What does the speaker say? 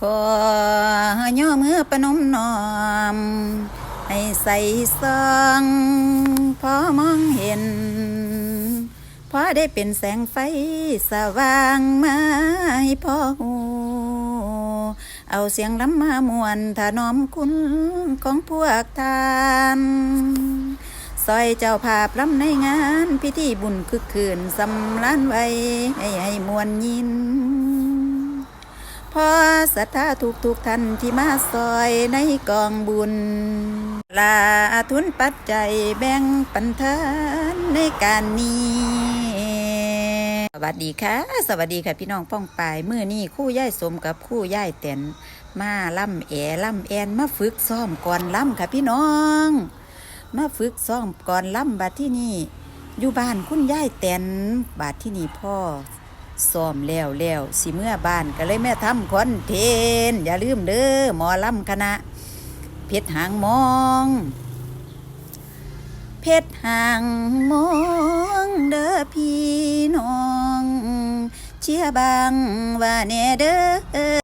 ขอย่อมือประนมน้อม ให้ใส่ซองพอมองเห็น พอได้เป็นแสงไฟสว่างมาให้พ่อหูเอาเสียงลำมามวนถนอมคุณของพวกทานซอยเจ้าภาพลำในงาน พิธีบุญคึกคืนสำล้านไว้ให้ให้มวลยิน ศรัทธาทุกทุกท่านที่มาซอยในกองบุญ ลาทุนปัจจัยแบ่งปันทานในการนี้สวัสดีค่ะ สวัสดีค่ะพี่น้องป้องปายเมื่อนี้คู่ย่ายสมกับคู่ย่ายแตนมาล่ำแอล่ำแอนมาฝึกซ้อมก่อนล่ำค่ะพี่น้อง มาฝึกซ้อมก่อนล่ำบัดที่นี่อยู่บ้านคุณย่ายแตนบาดที่นี่พ่อ ซ้อมแล้วแล้วสิเมื่อบ้านก็เลยแม่ทำคอนเทนอย่าลืมเด้อหมอลำคณะ เพชรหางมอง เพชรหางมองเด้อพี่น้อง เชียบังว่าแน่เด้อ